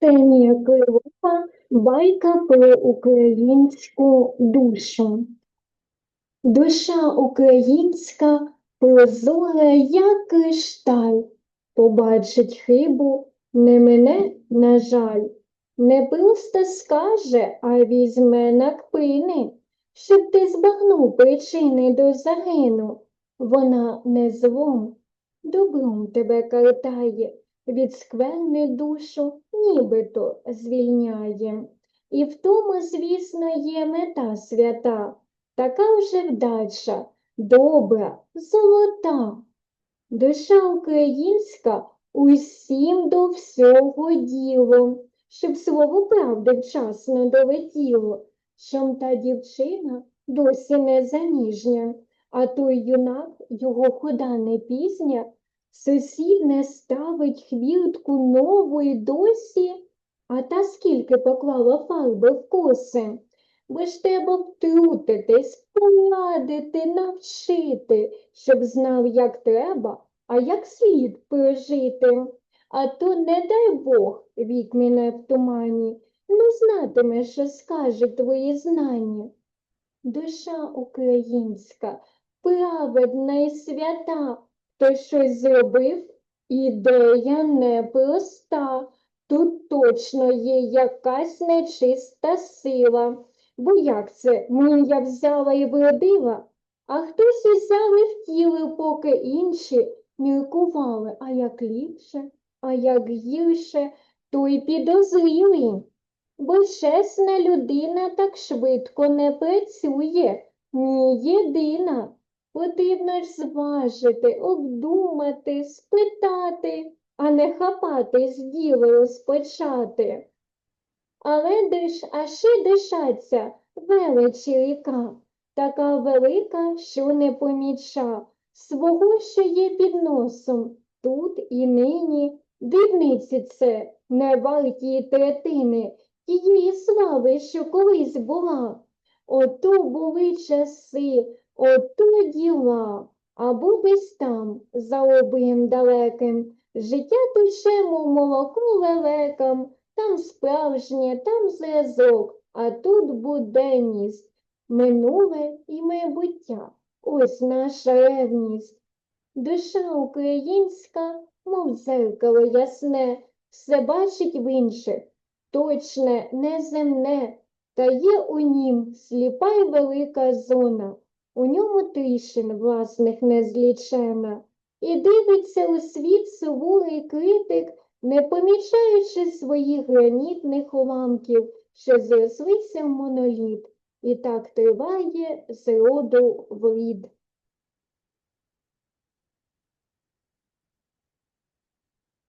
Ксенія Кривова, байка про українську душу. Душа українська прозора, як кришталь, побачить хибу, не мене, на жаль, не просто скаже, а візьме на кпини, щоб ти збагнув причини до загину. Вона не злом, добром тебе картає, від скверни душу нібито звільняє. І в тому, звісно, є мета свята, така вже вдача, добра, золота. Душа українська усім до всього діло, щоб слово правди вчасно долетіло, щоб та дівчина досі не заміжня, а той юнак його хода не пізня, Сусід не ставить хвіртку нову й досі, а та скільки поклала фарби в коси. Ви ж треба втрутитись, порадити, навчити, щоб знав, як треба, а як слід прожити. А то, не дай Бог, вік мене в тумані, не знатиме, що скажуть твої знання. Душа українська, праведна і свята, хто щось зробив, ідея непроста. Тут точно є якась нечиста сила. Бо як це мрія взяла і вродила, а хтось узяв і втілив, поки інші міркували, а як ліпше, а як гірше, той підозрілий. Бо чесна людина так швидко не працює, ні єдина. Потрібно ж зважити, обдумати, спитати, а не хапатись діло розпочати. Але диш, а ще дишаться величі ріка, така велика, що не поміча, свого, що є під носом, тут і нині. Дрібниці це не варті третини тієї слави, що колись була. Ото були часи, ото діла, або десь там, за обрієм далеким, життя тече, мов молоко лелекам, там справжнє, там зразок, а тут буденність, минуле і майбуття. Ось наша ревність. Душа українська, мов дзеркало ясне, все бачить в інших, точне, неземне, та є у нім сліпа й велика зона, у ньому тишин власних незлічена, і дивиться у світ суворий критик, не помічаючи своїх гранітних уламків, що зрослися в моноліт, і так триває з роду в рід.